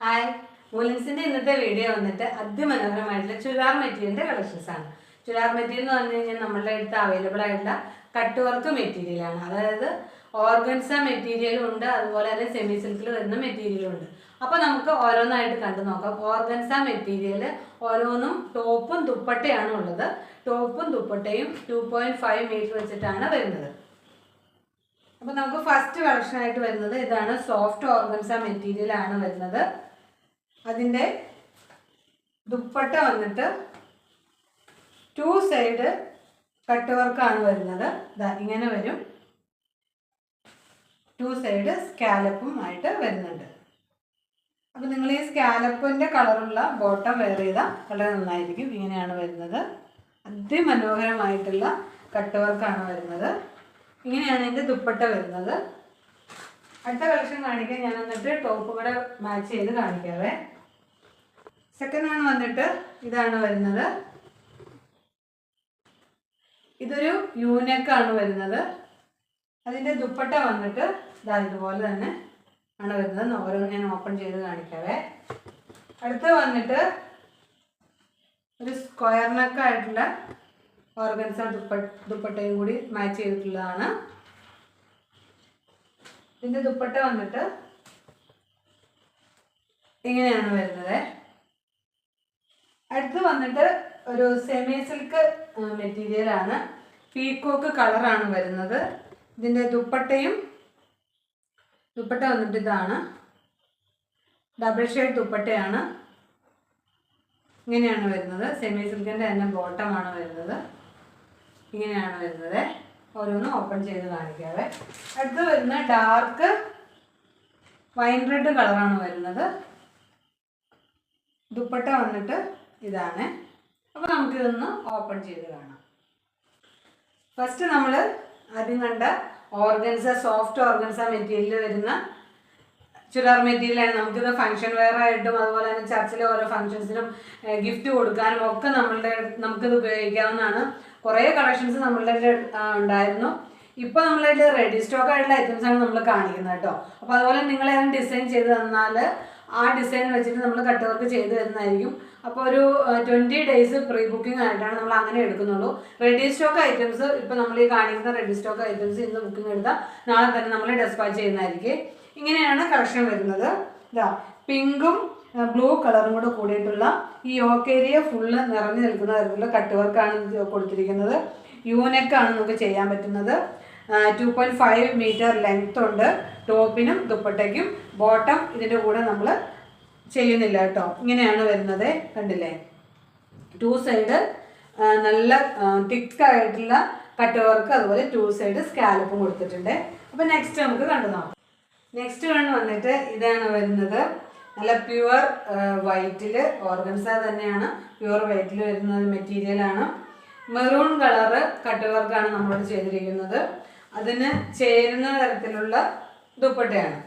Hi വുലൻസിന്റെ ഇന്നത്തെ video വന്നിട്ട് അതിമനോഹരമായിട്ടുള്ള ചുരിദാർ മെറ്റീരിയലിന്റെ കളക്ഷൻസ് ആണ്. ചുരിദാർ മെറ്റീരിയൽ എന്ന് പറഞ്ഞു കഴിഞ്ഞാൽ നമ്മളുടെ അടുത്ത് അവൈലബിൾ ആയിട്ടുള്ള കട്ട് വർക്ക് മെറ്റീരിയലാണ് അതായത് ഓർഗൻസ മെറ്റീരിയലും ഉണ്ട് അതുപോലെ തന്നെ സെമി സിൽക്കിൽ വരുന്ന മെറ്റീരിയലും ഉണ്ട്. അപ്പോൾ നമുക്ക് ഓരോന്നായിട്ട് കണ്ടു നോക്കാം. ഓർഗൻസ മെറ്റീരിയൽ ഓരോന്നും ടോപ്പും ദുപ്പട്ടയാണ് ഉള്ളത്. ടോപ്പും ദുപ്പട്ടയും ടു പോയിന്റ് ഫൈവ് മീറ്റർ വെച്ചിട്ടാണ് വരുന്നത്. അപ്പോൾ നമുക്ക് ഫസ്റ്റ് കളക്ഷൻ ആയിട്ട് വരുന്നത് ഇതാണ് സോഫ്റ്റ് ഓർഗൻസ മെറ്റീരിയൽ ആണ് വരുന്നത്. അതിന്റെ ദുപ്പട്ട വന്നിട്ട് ടു സൈഡ് കട്ട് വർക്കാണ് വരുന്നത്. ഇങ്ങനെ വരും. ടു സൈഡ് സ്കാലപ്പും ആയിട്ട് വരുന്നുണ്ട്. അപ്പോൾ നിങ്ങൾ ഈ സ്കാലപ്പിന്റെ കളറുള്ള ബോട്ടം വെയർ ചെയ്താൽ വളരെ നന്നായിരിക്കും. ഇങ്ങനെയാണ് വരുന്നത്. അതിമനോഹരമായിട്ടുള്ള കട്ട് വർക്കാണ് വരുന്നത്. ദുപ്പട്ട വരുന്നത്. അടുത്ത കളക്ഷൻ കാണിക്കാൻ ഞാൻ എന്നിട്ട് ടോപ്പ് കൂടെ മാച്ച് ചെയ്ത് കാണിക്കാവേ. സെക്കൻഡ് ആണ് വന്നിട്ട് ഇതാണ് വരുന്നത്. ഇതൊരു യൂനക്കാണ് വരുന്നത്. അതിന്റെ ദുപ്പട്ട വന്നിട്ട് ഇതാ ഇതുപോലെ തന്നെ ആണ് വരുന്നത്. ഓരോന്ന് ഞാൻ ഓപ്പൺ ചെയ്ത് കാണിക്കാവേ. അടുത്ത് വന്നിട്ട് ഒരു സ്ക്വയർ നെക്കായിട്ടുള്ള ഓർഗൻസ ദുപ്പ ദുപ്പട്ടയും കൂടി മാച്ച് ചെയ്തിട്ടുള്ളതാണ്. ഇതിന്റെ ദുപ്പട്ട വന്നിട്ട് ഇങ്ങനെയാണ് വരുന്നത്. അടുത്ത് വന്നിട്ട് ഒരു സെമി സിൽക്ക് മെറ്റീരിയൽ ആണ്. പീക്കോക്ക് കളറാണ് വരുന്നത്. ഇതിന്റെ ദുപ്പട്ടയും ദുപ്പട്ട വന്നിട്ട് ഇതാണ്. ഡബിൾ ഷെയ്ഡ് ദുപ്പട്ടയാണ്. ഇങ്ങനെയാണ് വരുന്നത്. സെമി സിൽക്കിന്റെ തന്നെ ബോട്ടമാണ് വരുന്നത്. ഇങ്ങനെയാണ് വരുന്നത്. ഓരോന്നും ഓപ്പൺ ചെയ്ത് കാണിക്കാവേ. അടുത്ത് വരുന്ന ഡാർക്ക് വൈൻ റെഡ് കളറാണ് വരുന്നത്. ദുപ്പട്ട വന്നിട്ട് ഇതാണ്. അപ്പോൾ നമുക്കിതൊന്ന് ഓപ്പൺ ചെയ്ത് കാണാം. ഫസ്റ്റ് നമ്മൾ ആദ്യം കണ്ട ഓർഗൻസ സോഫ്റ്റ് ഓർഗൻസ മെറ്റീരിയൽ വരുന്ന ചുരിദാർ മെറ്റീരിയലാണ് നമുക്കിത് ഫംഗ്ഷൻ വെയർ ആയിട്ടും അതുപോലെ തന്നെ ചർച്ചിലെ ഓരോ ഫംഗ്ഷൻസിനും ഗിഫ്റ്റ് കൊടുക്കാനും ഒക്കെ നമ്മളുടെ നമുക്കിത് ഉപയോഗിക്കാവുന്നതാണ്. കുറേ കളക്ഷൻസ് നമ്മളുടെ ഉണ്ടായിരുന്നു. ഇപ്പോൾ നമ്മളുടെ റെഡി സ്റ്റോക്ക് ആയിട്ടുള്ള ഐറ്റംസ് ആണ് നമ്മൾ കാണിക്കുന്നത് കേട്ടോ. അപ്പോൾ അതുപോലെ നിങ്ങൾ ഏതെങ്കിലും ഡിസൈൻ ചെയ്ത് തന്നാൽ ആ ഡിസൈൻ വെച്ചിട്ട് നമ്മൾ കട്ട് വർക്ക് ചെയ്ത് തരുന്നതായിരിക്കും. അപ്പോൾ ഒരു ട്വന്റി ഡേയ്സ് പ്രീ ബുക്കിംഗ് ആയിട്ടാണ് നമ്മൾ അങ്ങനെ എടുക്കുന്നുള്ളൂ. റെഡി സ്റ്റോക്ക് ഐറ്റംസ് ഇപ്പോൾ നമ്മൾ ഈ കാണിക്കുന്ന റെഡി സ്റ്റോക്ക് ഐറ്റംസ് ഇന്ന് ബുക്കിംഗ് എടുത്താൽ നാളെ തന്നെ നമ്മൾ ഡെസ്പാച്ച് ചെയ്യുന്നതായിരിക്കും. ഇങ്ങനെയാണ് കളക്ഷൻ വരുന്നത്. പിങ്കും ബ്ലൂ കളറും കൂടെ കൂടിയിട്ടുള്ള ഈ യോക്കേരിയ ഫുള്ള് നിറഞ്ഞു നിൽക്കുന്ന തരത്തിലുള്ള കട്ട് വർക്കാണ് കൊടുത്തിരിക്കുന്നത്. യൂനെക്കാണ് നമുക്ക് ചെയ്യാൻ പറ്റുന്നത്. Two point five metre length ഉണ്ട്. ടോപ്പിനും ദുപ്പട്ടയ്ക്കും. ബോട്ടം ഇതിന്റെ കൂടെ നമ്മൾ ചെയ്യുന്നില്ല കേട്ടോ. ഇങ്ങനെയാണ് വരുന്നത്. കണ്ടില്ലേ? ടു സൈഡ് നല്ല തിക്കായിട്ടുള്ള കട്ട് വർക്ക് അതുപോലെ ടു സൈഡ് സ്കാലപ്പും കൊടുത്തിട്ടുണ്ട്. അപ്പോൾ നെക്സ്റ്റ് നമുക്ക് കണ്ടു നോക്കാം. നെക്സ്റ്റ് വൺ വന്നിട്ട് ഇതാണ് വരുന്നത്. നല്ല പ്യുവർ വൈറ്റിൽ ഓർഗൻസ തന്നെയാണ്. പ്യുവർ വൈറ്റിൽ വരുന്ന മെറ്റീരിയലാണ് മെറൂൺ കളറ് കട്ട് വർക്കാണ് നമ്മളോട് ചെയ്തിരിക്കുന്നത്. അതിന് ചേരുന്ന തരത്തിലുള്ള ദുപ്പട്ടയാണ്.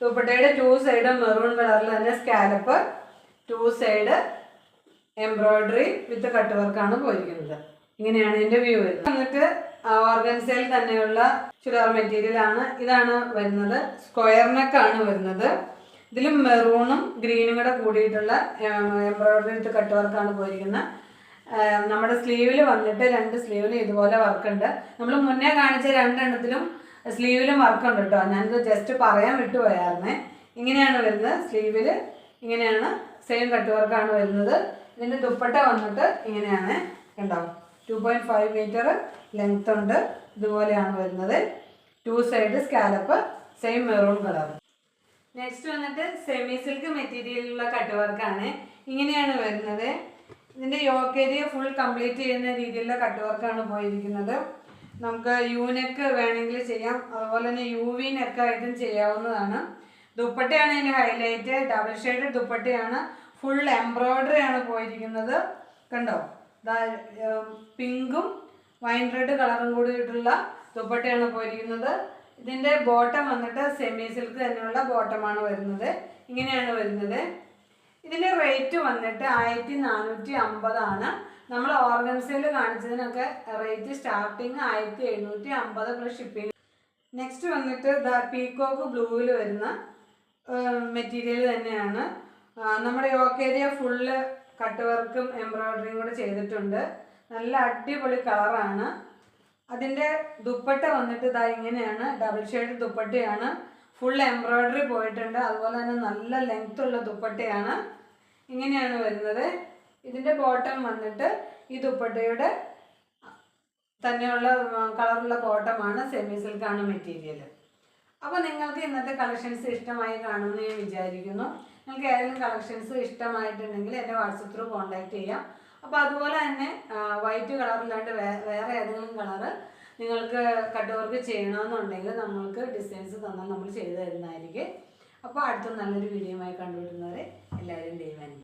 ദുപ്പട്ടയുടെ ടു സൈഡ് മെറൂൺ കളറിൽ തന്നെ scallop two side embroidery with cut വർക്കാണ് പോയിരിക്കുന്നത്. ഇങ്ങനെയാണ് ഇതിന്റെ വ്യൂ വരുന്നത്. എന്നിട്ട് ഓർഗൻസയിൽ തന്നെയുള്ള മെറ്റീരിയൽ ആണ്. ഇതാണ് വരുന്നത്. സ്ക്വയർ നെക്കാണ് വരുന്നത്. ഇതിൽ മെറൂണും ഗ്രീനും കൂടെ കൂടിയിട്ടുള്ള എംബ്രോയിഡറി കട്ട് വർക്കാണ് പോയിരിക്കുന്നത് നമ്മുടെ സ്ലീവിൽ വന്നിട്ട് രണ്ട് സ്ലീവിൽ ഇതുപോലെ വർക്കുണ്ട്. നമ്മൾ മുന്നേ കാണിച്ച രണ്ടെണ്ണത്തിലും സ്ലീവിലും വർക്കുണ്ട് കേട്ടോ. ഞാനിത് ജസ്റ്റ് പറയാൻ വിട്ടുപോയായിരുന്നേ. ഇങ്ങനെയാണ് വരുന്നത്. സ്ലീവിൽ ഇങ്ങനെയാണ് സെയിം കട്ട് വർക്കാണ് വരുന്നത്. ഇതിന്റെ ദുപ്പട്ട വന്നിട്ട് ഇങ്ങനെയാണ് ഉണ്ടാവും two point five metre length ഉണ്ട്. ഇതുപോലെയാണ് വരുന്നത്. Two side scallop same maroon colour next വന്നിട്ട് സെമി സിൽക്ക് മെറ്റീരിയലുള്ള കട്ട് വർക്കാണ് ഇങ്ങനെയാണ് വരുന്നത്. ഇതിന്റെ യോക്കേരിയ ഫുൾ കംപ്ലീറ്റ് ചെയ്യുന്ന രീതിയിലുള്ള കട്ട് വർക്കാണ് പോയിരിക്കുന്നത്. നമുക്ക് യൂനെക്ക് വേണമെങ്കിൽ ചെയ്യാം. അതുപോലെ തന്നെ യു വി നെക്കായിട്ടും ചെയ്യാവുന്നതാണ്. ദുപ്പട്ടയാണ് ഇതിന്റെ ഹൈലൈറ്റ് ഡബിൾ ഷെയ്ഡ് ദുപ്പട്ടയാണ്. ഫുൾ എംബ്രോയ്ഡറി ആണ് പോയിരിക്കുന്നത്. കണ്ടോ? പിങ്കും വൈൻ റെഡ് കളറും കൂടിയിട്ടുള്ള ദുപ്പട്ടയാണ് പോയിരിക്കുന്നത്. ഇതിന്റെ ബോട്ടം വന്നിട്ട് സെമി സിൽക്ക് തന്നെയുള്ള ബോട്ടമാണ് വരുന്നത്. ഇങ്ങനെയാണ് വരുന്നത്. ഇതിന്റെ റേറ്റ് വന്നിട്ട് ആയിരത്തി നാനൂറ്റി അമ്പതാണ് നമ്മൾ ഓർഗൻസയിൽ കാണിച്ചതിനൊക്കെ റേറ്റ് സ്റ്റാർട്ടിങ് ആയിരത്തി എഴുന്നൂറ്റി അമ്പത് പ്ലസ് ഷിപ്പിംഗ് നെക്സ്റ്റ് വന്നിട്ട് ദ പീകോക്ക് ബ്ലൂവിൽ വരുന്ന മെറ്റീരിയൽ തന്നെയാണ്. നമ്മുടെ യോക്കേരിയ ഫുള്ള് കട്ട് വർക്കും എംബ്രോയിഡറിയും കൂടെ ചെയ്തിട്ടുണ്ട്. നല്ല അടിപൊളി കളറാണ് അതിന്റെ ദുപ്പട്ട വന്നിട്ട് ഇതാ ഇങ്ങനെയാണ് ഡബിൾ ഷെയ്ഡ് ദുപ്പട്ടയാണ്. ഫുൾ എംബ്രോയിഡറി പോയിട്ടുണ്ട്. അതുപോലെ തന്നെ നല്ല ലെങ്ത് ഉള്ള ദുപ്പട്ടയാണ് ഇങ്ങനെയാണ് വരുന്നത്. ഇതിന്റെ ബോട്ടം വന്നിട്ട് ഈ ദുപ്പട്ടയുടെ തന്നെയുള്ള കളറുള്ള ബോട്ടമാണ് സെമി സിൽക്കാണ് മെറ്റീരിയൽ അപ്പോൾ നിങ്ങൾക്ക് ഇന്നത്തെ കളക്ഷൻസ് ഇഷ്ടമായി കാണുമെന്ന് ഞാൻ വിചാരിക്കുന്നു. നിങ്ങൾക്ക് ഏതെങ്കിലും കളക്ഷൻസ് ഇഷ്ടമായിട്ടുണ്ടെങ്കിൽ എന്നെ വാട്സപ്പ് ത്രൂ കോൺടാക്ട് ചെയ്യാം. അപ്പോൾ അതുപോലെ തന്നെ വൈറ്റ് കളറില്ലാണ്ട് വേറെ ഏതെങ്കിലും കളറ് നിങ്ങൾക്ക് കട്ട് വർക്ക് ചെയ്യണമെന്നുണ്ടെങ്കിൽ നമ്മൾക്ക് ഡിസൈൻസ് തന്നാൽ നമ്മൾ ചെയ്തു തരുന്നതായിരിക്കും. അപ്പോൾ അടുത്ത നല്ലൊരു വീഡിയോ ആയി കണ്ടുവരുന്നവരെ എല്ലാവരും ദൈവം